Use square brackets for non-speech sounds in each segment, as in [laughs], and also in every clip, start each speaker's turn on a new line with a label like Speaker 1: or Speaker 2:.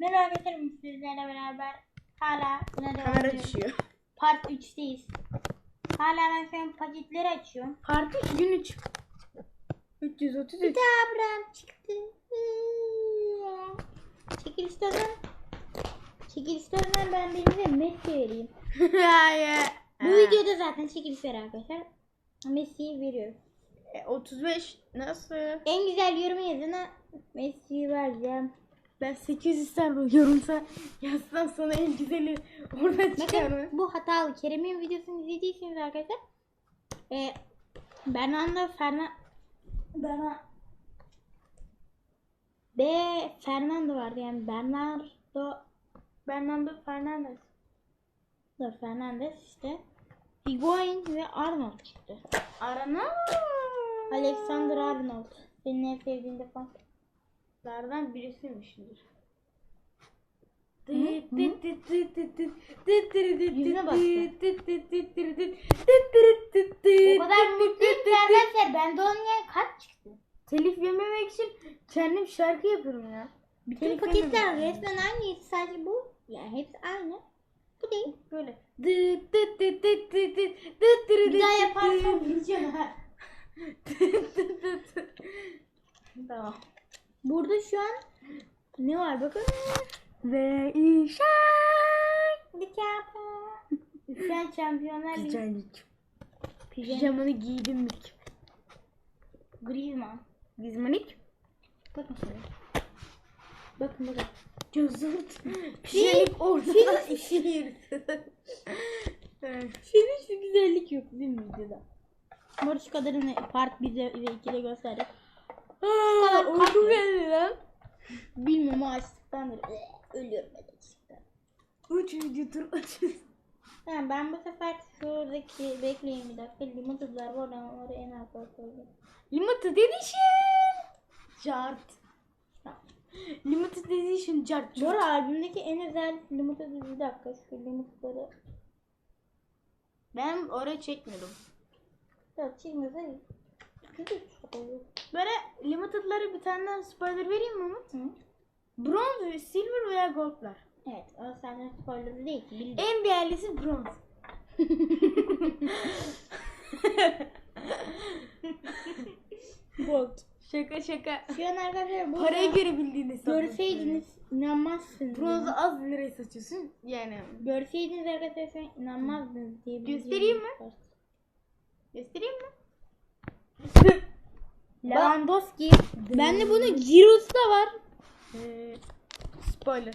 Speaker 1: Merhaba arkadaşlar sizlerle beraber hala
Speaker 2: Kamera
Speaker 1: ediyoruz.
Speaker 2: düşüyor.
Speaker 1: Part 3'teyiz. Hala ben an paketleri açıyorum.
Speaker 2: Parti 2 gün 3. 333.
Speaker 1: Tabram çıktı. Çekil istersen. Çekil istersen ben birine Messi vereyim. [laughs]
Speaker 2: Hayır.
Speaker 1: Bu videoda zaten çekiliş var arkadaşlar. Messi'yi veriyorum.
Speaker 2: E, 35 nasıl?
Speaker 1: En güzel yorum yazana Messi'yi vereceğim.
Speaker 2: Ben 800 tane yorumsa yazsam sana en güzeli orada çıkar mı?
Speaker 1: Bu hatalı. Kerem'in videosunu izleyeceksiniz arkadaşlar. Ee, Bernardo Ferna Berna B Fernando vardı yani Bernardo
Speaker 2: Bernardo Fernandez.
Speaker 1: da Fernandez işte Higuain ve Arnold çıktı.
Speaker 2: Arana.
Speaker 1: Alexander Arnold. Senin en sevdiğin defans.
Speaker 2: Lardan birisiymişdir.
Speaker 1: Yüzüne O kadar mutluyum ki arkadaşlar bende olmayan kart çıktı.
Speaker 2: Telif yememek için kendim şarkı yapıyorum ya.
Speaker 1: Bütün
Speaker 2: Telif
Speaker 1: paketler
Speaker 2: yememek
Speaker 1: resmen aynı. Sadece bu. Yani hepsi aynı. Bu değil.
Speaker 2: Böyle.
Speaker 1: Bir daha yaparsan bileceğim ha. [laughs]
Speaker 2: Tamam.
Speaker 1: Burada şu an ne var bakın.
Speaker 2: Ve işe
Speaker 1: DiCaprio. Şu an şampiyonlar ligi.
Speaker 2: Pijamanı giydim mi?
Speaker 1: Griezmann.
Speaker 2: Gizmanik.
Speaker 1: Bakın şöyle. Bakın bakın.
Speaker 2: Gözüm. [laughs] Pijanik ortada [laughs] işini yürütüyor.
Speaker 1: Şimdi hiçbir güzellik yok değil mi videoda? Barış kadarını part 1 ve 2'de gösterdik. Kadar
Speaker 2: uykum geldi lan.
Speaker 1: Bilmiyorum. Ee, Ölüyorum ben açlıktan.
Speaker 2: Üçüncü tur açız.
Speaker 1: Yani ben bu sefer şuradaki bekleyin bir dakika. Limited'lar var ama oraya en arka koydum.
Speaker 2: Limited Edition. Cart. Limited Edition cart.
Speaker 1: Bu albümdeki en özel limited bir dakika şu limited'ları
Speaker 2: Ben oraya
Speaker 1: çekmese güzel oluyor.
Speaker 2: Böyle limited'lara bir tane daha spoiler vereyim mi Umut?
Speaker 1: Hı?
Speaker 2: Bronz ve silver veya gold'lar.
Speaker 1: Evet o senden spoiler değil ki bildim.
Speaker 2: En değerlisi bronz.
Speaker 1: Gold.
Speaker 2: Şaka şaka.
Speaker 1: Şu an arkadaşlar bu
Speaker 2: Paraya göre bildiğin hesap.
Speaker 1: görseydiniz inanmazsınız.
Speaker 2: Bronzu az liraya satıyorsun. Yani
Speaker 1: Görseydiniz arkadaşlar inanmazdınız diye
Speaker 2: Göstereyim mi? göstereyim mi?
Speaker 1: Lewandowski. Bende bunun Giroud'u da var.
Speaker 2: Ee, spoiler.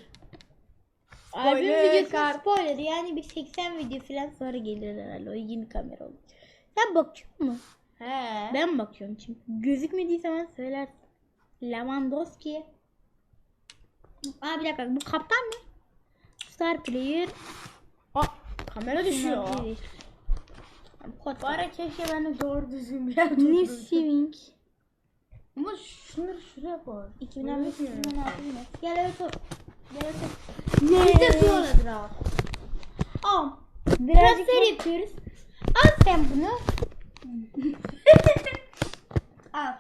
Speaker 1: Albüm
Speaker 2: Spoiler
Speaker 1: videosu
Speaker 2: kart.
Speaker 1: spoiler yani bir 80 video falan sonra gelir herhalde o yeni kamera olur. Sen bakıyor musun?
Speaker 2: He.
Speaker 1: Ben bakıyorum çünkü. Gözükmediyse bana söylersin. Lewandowski. Aa bir dakika bu kaptan mı? Star player.
Speaker 2: Aa, kamera düşüyor.
Speaker 1: Kod
Speaker 2: Bari keşke ben de doğru düzgün bir yerde
Speaker 1: New
Speaker 2: otursam. Ama şunları şuraya koy.
Speaker 1: 2015
Speaker 2: Öyle mi?
Speaker 1: 2016 yine. Gel otur. Gel otur.
Speaker 2: Ne?
Speaker 1: Biz de suyoladır abi. Al. Transfer yapıyoruz. Al sen bunu. [laughs] Al.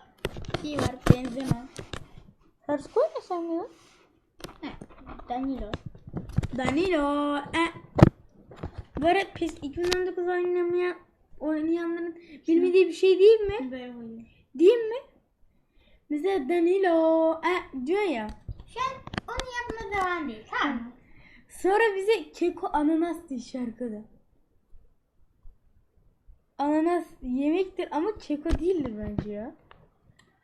Speaker 1: Şey var benzeme. Ters koymasam mı? He. Danilo.
Speaker 2: Danilo. E. Böyle PES 2019 oynamayan oynayanların bilmediği bir şey değil mi? Değil mi? Mesela Danilo e, diyor ya.
Speaker 1: Şu an onu yapma zaman değil. Tamam mı?
Speaker 2: Sonra bize keko ananas diye şarkıda. Ananas yemektir ama keko değildir bence ya.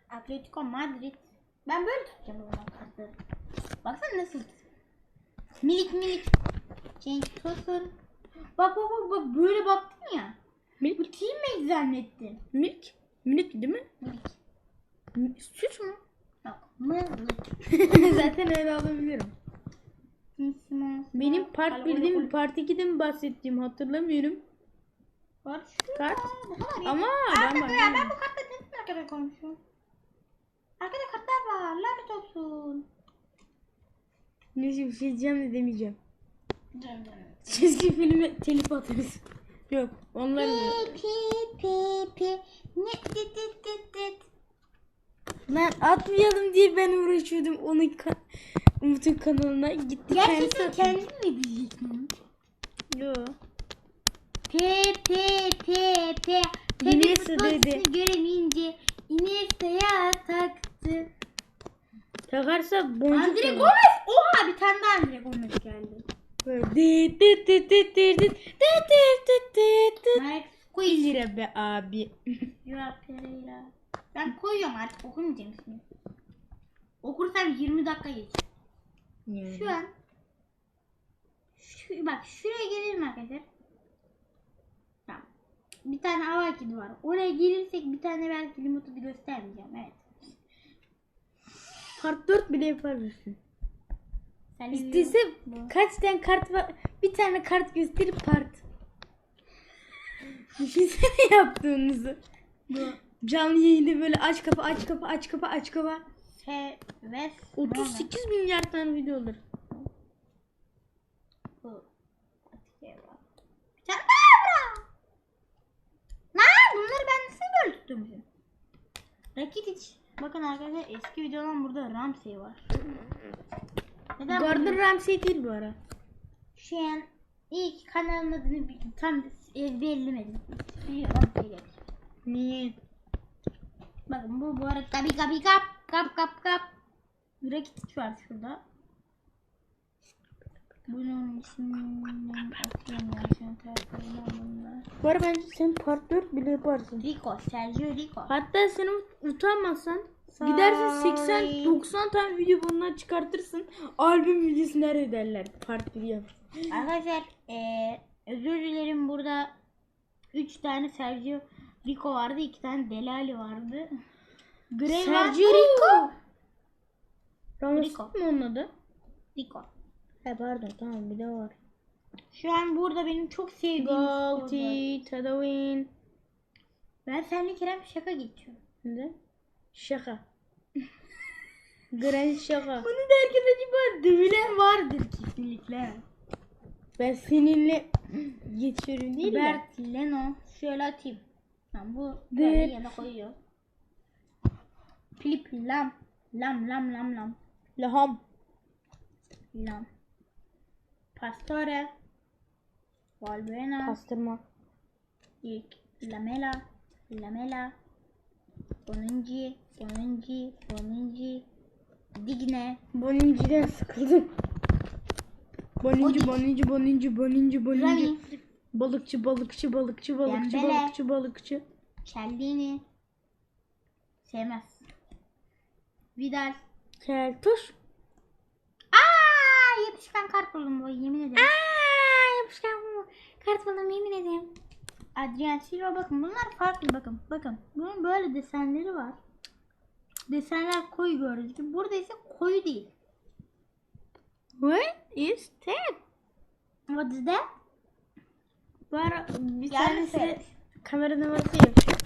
Speaker 1: Atletico Madrid. Ben böyle tutacağım o zaman kartları. Baksana nasıl. Minik minik. Cenk Tosun. Bak bak bak bak böyle baktın ya.
Speaker 2: Milk.
Speaker 1: Bu teammate zannettin.
Speaker 2: Milk. Milk değil mi?
Speaker 1: Minik.
Speaker 2: Süt mü?
Speaker 1: Yok. Mızlık. [laughs]
Speaker 2: Zaten öyle alabiliyorum. Benim part 1'de mi part 2'de mi bahsettiğim hatırlamıyorum.
Speaker 1: Var şu.
Speaker 2: Kart.
Speaker 1: Kadar ya.
Speaker 2: Ama ben
Speaker 1: ya
Speaker 2: bakıyorum.
Speaker 1: ben bu kartları neden arkada koymuşum? Arkada kartlar var. Lanet olsun.
Speaker 2: Neyse bir şey diyeceğim de demeyeceğim. Çizgi filme telif atarız. Yok onlar.
Speaker 1: Pi pi pi pi. Ne dit dit dit dit.
Speaker 2: Lan atmayalım diye ben uğraşıyordum onu ka- Umut'un kanalına gitti
Speaker 1: Gerçekten
Speaker 2: kendisi.
Speaker 1: kendin mi diyeceksin?
Speaker 2: Yo.
Speaker 1: P P P P
Speaker 2: Iniesta dedi.
Speaker 1: göremeyince Iniesta'ya taktı.
Speaker 2: Takarsa boncuk
Speaker 1: Andre. Gomez. Oha bir tane daha Andre Gomez geldi.
Speaker 2: Dit dit dit dit dit dit dit dit dit dit dit.
Speaker 1: Marek
Speaker 2: 1
Speaker 1: Squeeze.
Speaker 2: lira be abi.
Speaker 1: Joao Pereira. Ben koyuyorum artık okumayacağım şimdi. Okursam 20 dakika geç. Şu an şu, bak şuraya gelelim arkadaşlar. Tamam. Bir tane hava kidi var. Oraya gelirsek bir tane belki limotu göstermeyeceğim. Evet.
Speaker 2: Part 4 bile yapabilirsin.
Speaker 1: Sen
Speaker 2: İstese kaç tane kart var? Bir tane kart gösterip part. [laughs] Düşünsene yaptığınızı.
Speaker 1: Bu
Speaker 2: Canlı yayında böyle aç kapa aç kapa aç kapa aç kapa.
Speaker 1: Seves
Speaker 2: 38 milyar tane video olur.
Speaker 1: Bu. Bra. Lan bunları ben nasıl böyle tutturmuşum? Rakitic. Bakın arkadaşlar eski videodan burada Ramsey var. Neden
Speaker 2: Gordon
Speaker 1: bunu-
Speaker 2: Ramsay değil bu ara.
Speaker 1: Şu an ilk kanalın adını tam ezberlemedim.
Speaker 2: Niye?
Speaker 1: Bakın bu bu arada tabi kabi kap kap kap kap. Rakitic var şurada. Bunun ismini okuyamıyorum şu an telefonumda.
Speaker 2: Bu ara bence sen part 4 bile yaparsın.
Speaker 1: Rico, Sergio Rico.
Speaker 2: Hatta sen utanmazsan
Speaker 1: Say-
Speaker 2: gidersin 80-90 tane video bundan çıkartırsın. Albüm videosu nerede derler. Part 1 yap.
Speaker 1: Arkadaşlar eee özür dilerim burada 3 tane Sergio Rico vardı, 2 tane Delali vardı. Grey
Speaker 2: Sergio
Speaker 1: var.
Speaker 2: Rico. Ramos
Speaker 1: Rico.
Speaker 2: mu onun adı?
Speaker 1: Rico.
Speaker 2: He pardon tamam bir de var.
Speaker 1: Şu an burada benim çok sevdiğim.
Speaker 2: Galti, Tadawin.
Speaker 1: Ben seninle Kerem şaka geçiyorum.
Speaker 2: Ne? Şaka. Grand şaka. [laughs]
Speaker 1: Bunu derken acaba dövülen vardır kesinlikle.
Speaker 2: Ben seninle [clears throat] geçiyorum değil mi?
Speaker 1: Bert Leno şöyle atayım. Yani bu böyle evet. yana koyuyor. Filip lam. Lam lam lam lam.
Speaker 2: Laham.
Speaker 1: Lam. Pastore. Valbuena.
Speaker 2: Pastırma.
Speaker 1: İlk. Lamela. Lamela. Onuncu. Onuncu. Onuncu. Digne.
Speaker 2: Bonunciden sıkıldım. Bonuncu, bonuncu, bonuncu, bonuncu,
Speaker 1: bonuncu.
Speaker 2: Balıkçı, balıkçı, balıkçı, balıkçı,
Speaker 1: Dembele.
Speaker 2: balıkçı, balıkçı.
Speaker 1: Cellini. Sevmez. Vidal.
Speaker 2: Keltoş.
Speaker 1: Aa yapışkan kart buldum bu yemin ederim.
Speaker 2: Aa, yapışkan bu. Kart buldum yemin ederim.
Speaker 1: Adrian Silva bakın bunlar farklı bakın bakın. Bunun böyle desenleri var. Desenler koyu gördüğünüz gibi. Burada ise koyu değil.
Speaker 2: What is that?
Speaker 1: What is that?
Speaker 2: Var bir
Speaker 1: Yani
Speaker 2: tanesi
Speaker 1: söyle.
Speaker 2: kamera numarası yapacak.